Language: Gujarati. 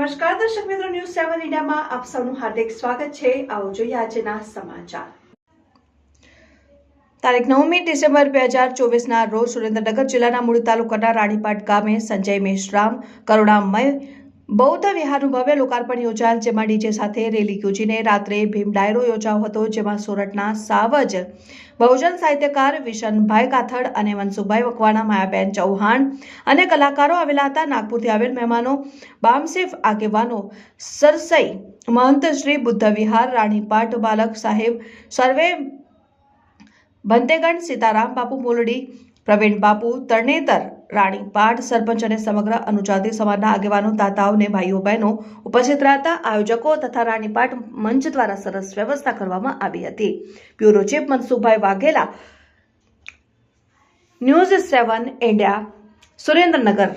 દર્શક મિત્રો, ન્યૂઝ સેવન ઇન્ડિયામાં આપ સૌનું હાર્દિક સ્વાગત છે. આવો જોઈએ આજના સમાચાર. તારીખ નવમી ડિસેમ્બર બે હજાર ચોવીસના રોજ સુરેન્દ્રનગર જિલ્લાના મૂળ તાલુકાના રાણીપાટ ગામે સંજય મેશરામ કરુણામય બૌદ્ધ વિહારનું ભવ્ય લોકાર્પણ યોજાયેલ, જેમાં ડીજે સાથે રેલી યોજીને રાત્રે ભીમ ડાયરો યોજાયો હતો, જેમાં સુરતના સાવજ, બહુજન સાહિત્યકાર વિશનભાઈ કાથડ અને મનસુખભાઈ વકવાણા, માયાબેન ચૌહાણ અને કલાકારો આવેલા હતા. નાગપુરથી આવેલ મહેમાનો, બામસેફ આગેવાનો સરસઈ, મહંત શ્રી બુદ્ધ વિહાર, રાણીપાટ બાલક સાહેબ, સર્વે ભંતેગણ સીતારામ બાપુ મોલડી પ્રવીણ બાપુ, તરણેતર રાણીપાટ સરપંચ અને સમગ્ર અનુજાતિ સમાજના આગેવાનો દાતાઓને ભાઈઓ બહેનો ઉપસ્થિત રહેતા આયોજકો તથા રાણીપાટ મંચ દ્વારા સરસ વ્યવસ્થા કરવામાં આવી હતી. Bureau chief Mansukhbhai Vaghela, news seven India, Surendranagar.